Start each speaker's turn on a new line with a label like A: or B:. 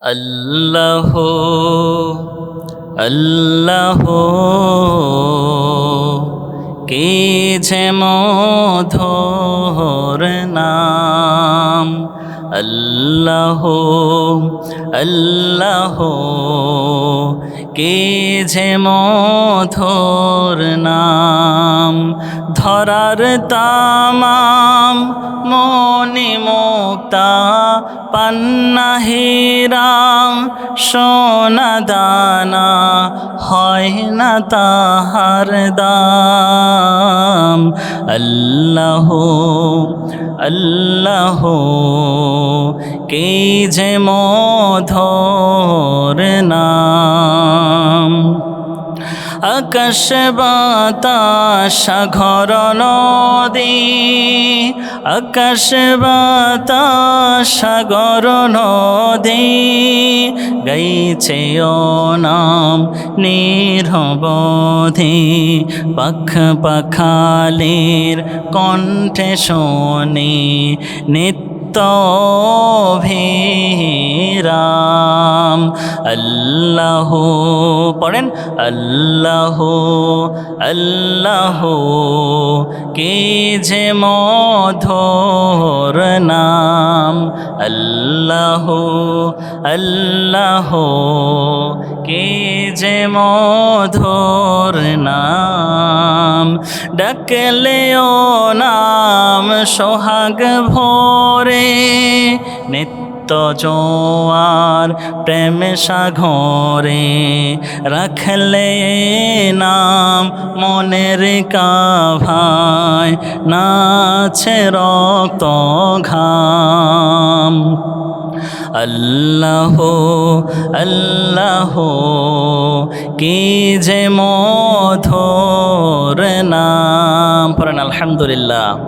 A: আল্লাহ আল্লাহ। কে যে মধর নাম? আল্লাহ আল্লাহ। কে যে মধুর নাম ধরার তামাম মনি মুক্তা পান্না হীরা সোনা দানা হয় না তাহার দাম। আল্লাহ আল্লাহ কে যে মধর নাম? আকাশ বাতাস ঘর নদী আকাশ বাতাস সাগর নদী, গাইছে নাম নিরবধি। পাখ পাখালির কণ্ঠে শোনে নিত্য ভিরাম আল্লাহ, পড়েন, আল্লাহ আল্লাহ, কে যে মধুর নাম আল্লাহ আল্লাহ, কে যে মধুর নাম ডাকলে ও নাম সোহাগ ভোরে, নিত্য জোয়ার প্রেম সাগরে, রাখলে নাম মনের কাভায় নাছে রক্ত ঘাম। আল্লাহ আল্লাহ কি যে মধুর নাম। পড়েন আলহামদুলিল্লাহ।